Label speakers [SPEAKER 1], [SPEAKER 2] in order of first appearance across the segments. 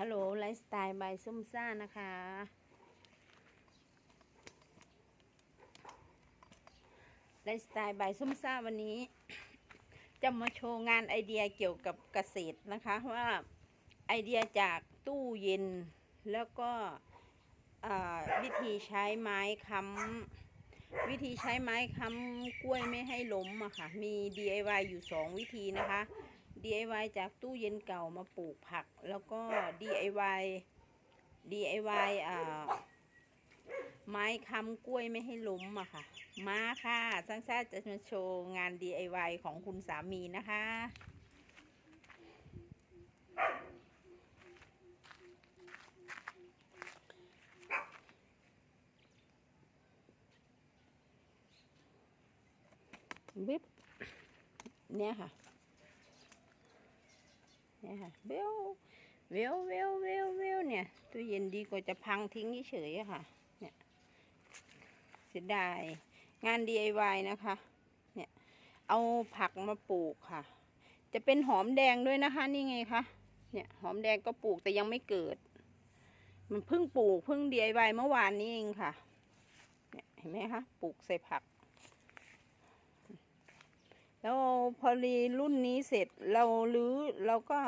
[SPEAKER 1] ฮัลโหลไลฟ์สไตล์บายซุ่มซ่านะคะ ไลฟ์สไตล์บายซุ่มซ่าวันนี้ จะมาโชว์งานไอเดียเกี่ยวกับเกษตรนะคะว่าไอเดียจากตู้เย็นแล้วก็วิธีใช้ไม้ค้ำวิธีใช้ไม้ค้ำกล้วยไม่ให้ล้มอะค่ะมี DIY อยู่ 2 วิธีนะคะ DIY จากตู้เย็นเก่ามาปลูกผัก แล้วก็ DIY DIY อ่าไม้ค้ำกล้วยไม่ให้ล้มอะค่ะ มาค่ะสร้างชาติจะมาโชว์งาน DIY ของคุณสามีนะคะวิบเนี่ยค่ะ เนี่ยค่ะเบลเวลเวลเวลเวลเนี่ยตู้เย็นดีกว่าจะพังทิ้งเฉยๆค่ะ เนี่ยเสียดายงาน DIY นะคะ เนี่ย เอาผักมาปลูกค่ะ จะเป็นหอมแดงด้วยนะคะ นี่ไงคะเนี่ยหอมแดงก็ปลูกแต่ยังไม่เกิด มันเพิ่งปลูกเพิ่ง DIY เมื่อวานนี้เองค่ะ เนี่ยเห็นไหมคะปลูกใส่ผัก แล้วพอรีรุ่นนี้เสร็จเราลื้อเราก็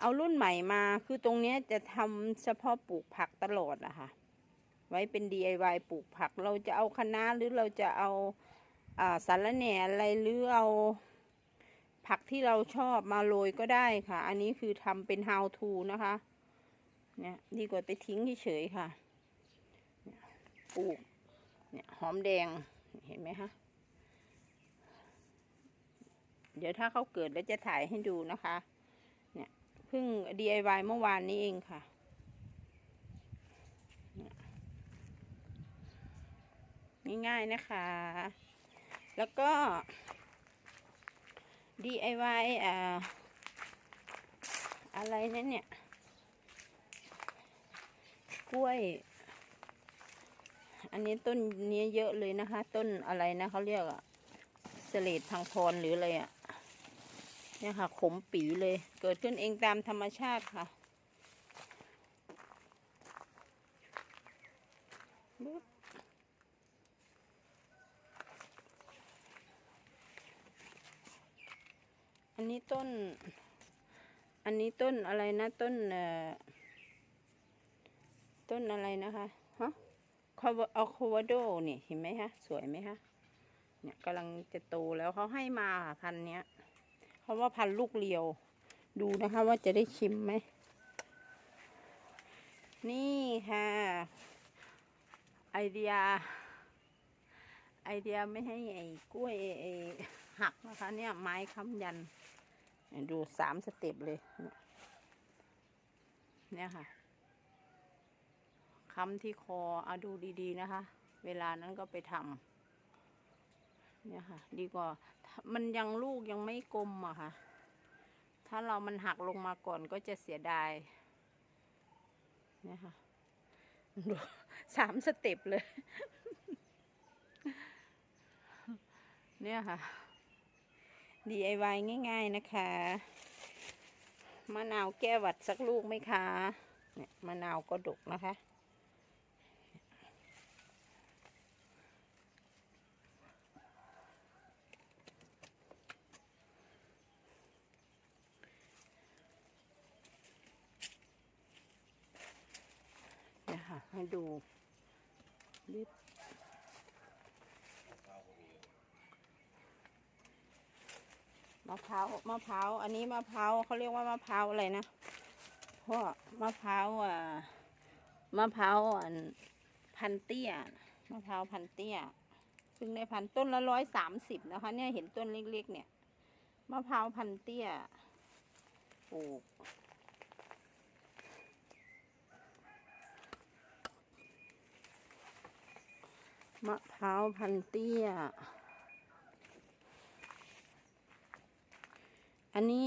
[SPEAKER 1] เอารุ่นใหม่มา คือตรงนี้จะทำเฉพาะปลูกผักตลอดอะคะไว้เป็น DIY ปลูกผัก เราจะเอาคะน้าหรือเราจะเอาอาสารแหน่อะไรหรือเอาผักที่เราชอบมาโรยก็ได้ค่ะ อันนี้คือทำเป็น how to นะคะ เนี่ยดีกว่าไปทิ้งเฉยๆค่ะปลูกเนี่ยหอมแดงเห็นไหมคะ เดี๋ยวถ้าเขาเกิดแล้วจะถ่ายให้ดูนะคะ เนี่ยเพิ่ง DIY เมื่อวานนี้เองค่ะเนี่ยง่ายๆนะคะ แล้วก็ DIY อ่าอะไรนั่นเนี่ย กล้วย อันนี้ต้นนี้เยอะเลยนะคะ ต้นอะไรนะเขาเรียกอะเสลดพังพรหรืออะไรอะ เนี่ยค่ะ ขมปีเลย เกิดขึ้นเองตามธรรมชาติค่ะอันนี้ต้น อันนี้ต้นอะไรนะ ต้นเอ่อต้นอะไรนะคะฮะคาวอะคาวาโดนี่เห็นไหมคะสวยไหมคะเนี่ยกำลังจะโตแล้วเขาให้มาค่ะพันเนี้ย เขาะว่าพันลูกเรียว ดูนะคะว่าจะได้ชิมไหม นี่ค่ะ ไอเดีย ไอเดียไม่ให้ไอ้กล้วยไอ้หักนะคะ เนี่ยไม้ค้ำยัน ดูสามสเต็ปเลย เนี่ยเนี่ยค่ะค้ำที่คอเอาดูดีๆนะคะ เวลานั้นก็ไปทำเนี่ยค่ะ ดีกว่า มันยังลูกยังไม่กลมอะค่ะ ถ้าเรามันหักลงมาก่อนก็จะเสียดายเนี่ยค่ะดูสามสเต็ปเลย เนี่ยค่ะ DIY ง่ายๆนะคะมะนาวแก้หวัดสักลูกไหมคะ เนี่ยมะนาวก็ดกนะคะ เนี่ยค่ะ ให้ดูลิบมะพร้าวมะพร้าวอันนี้มะพร้าวเขาเรียกว่ามะพร้าวอะไรนะพราะมะพร้าวอะมะพร้าวอันพันเตี้ยมะพร้าวพันเตี้ยซึ่งในพันต้นละร้อยสามสิบนะคะ เนี่ยเห็นต้นเล็กๆเนี่ยมะพร้าวพันเตี้ยปลูก มะพร้าวพันเตี้ย อันนี้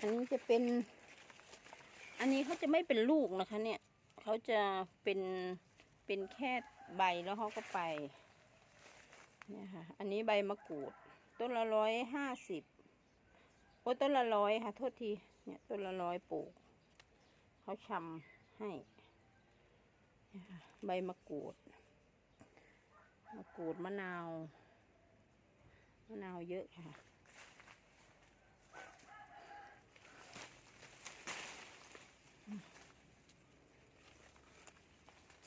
[SPEAKER 1] อันนี้จะเป็น อันนี้เขาจะไม่เป็นลูกนะคะ เนี่ย เขาจะเป็น เป็นแค่ใบแล้วเขาก็ไป เนี่ยค่ะ อันนี้ใบมะกรูด ต้นละร้อยห้าสิบ โอ้ต้นละร้อยค่ะ โทษที เนี่ยต้นละร้อยปลูก เขาชำให้นะคะใบมะกรูด กูดมะนาวมะนาวเยอะค่ะ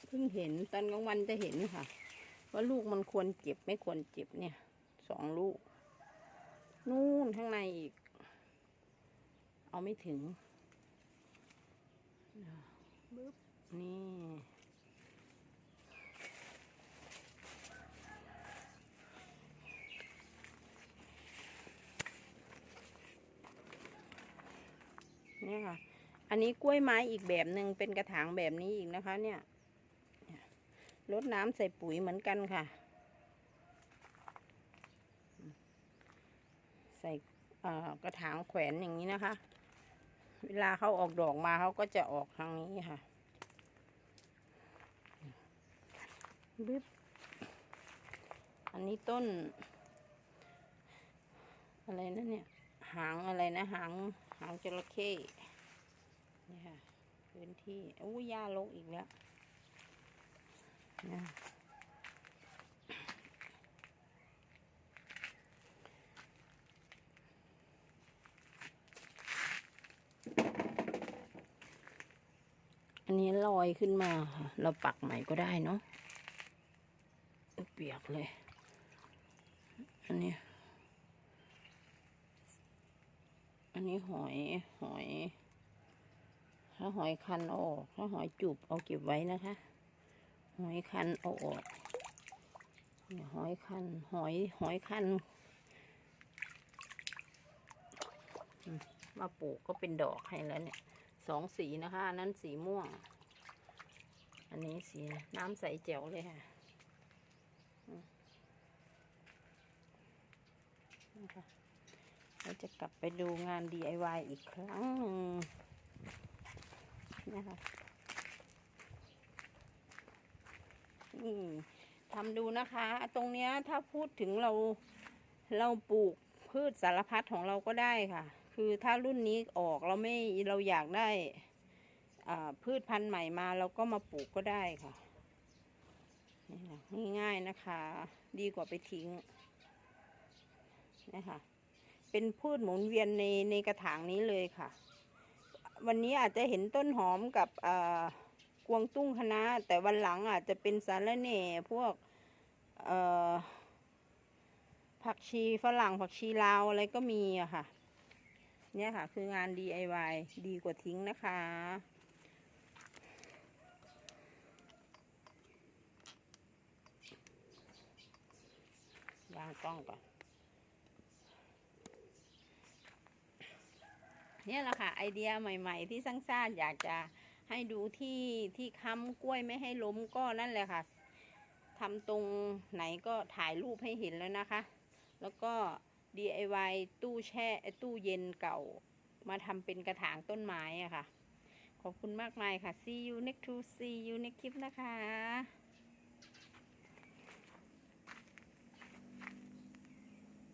[SPEAKER 1] เพิ่งเห็นตอนกลางวันจะเห็นค่ะ ว่าลูกมันควรเจ็บไม่ควรเจ็บเนี่ยสองลูก นู่นข้างในอีก เอาไม่ถึงบึ๊บนี่ เนี่ยค่ะ อันนี้กล้วยไม้อีกแบบหนึ่งเป็นกระถางแบบนี้อีกนะคะ เนี่ยเนี่ยรดน้ำใส่ปุ๋ยเหมือนกันค่ะ ใส่กระถางแขวนอย่างนี้นะคะ เวลาเขาออกดอกมาเขาก็จะออกทางนี้ค่ะบึ๊บอันนี้ต้น อะไรนะเนี่ย นะหางหางจระเข้นี่ค่ะพื้นที่อู้หญ้าลกอีกแล้วนะอันนี้ลอยขึ้นมาค่ะ เราปักใหม่ก็ได้เนาะเปียกเลย อันนี้ อันนี้หอยหอย ถ้าหอยคันเอาออก ถ้าหอยจูบเอาเก็บไว้นะคะ หอยคันเอาออกหอยคัน หอยหอยคันมาปลูกก็เป็นดอกให้แล้วเนี่ยสองสีนะคะนั้นสีม่วง อันนี้สีน้ำใสแจ๋วเลยค่ะอืมนะคะ เราจะกลับไปดูงาน DIY อีกครั้งหนึ่งนะคะนี่ทำดูนะคะ ตรงเนี้ยถ้าพูดถึงเราเราปลูกพืชสารพัดของเราก็ได้ค่ะ คือถ้ารุ่นนี้ออกเราไม่เราอยากได้พืชพันธุ์ใหม่มาเราก็มาปลูกก็ได้ค่ะนี่นะง่ายๆนะคะ ดีกว่าไปทิ้งนะคะ เป็นพืชหมุนเวียนในในกระถางนี้เลยค่ะ วันนี้อาจจะเห็นต้นหอมกับกวางตุ้งคณะแต่วันหลังอาจจะเป็นสาระแหน่พวกผักชีฝรั่งผักชีลาวอะไรก็มีอะค่ะ เนี่ยค่ะ คืองาน DIY ดีกว่าทิ้งนะคะ วางกล้องก่อน เนี่ยแหละค่ะไอเดียใหม่ ๆ ที่สร้างสร้างอยากจะให้ดูที่ที่ค้ำกล้วยไม่ให้ล้มก็นั่นแหละค่ะทำตรงไหนก็ถ่ายรูปให้เห็นแล้วนะคะ แล้วก็ DIY ตู้แช่ตู้เย็นเก่า มาทำเป็นกระถางต้นไม้อะค่ะ ขอบคุณมากมายค่ะ see you next to see you next คลิปนะคะ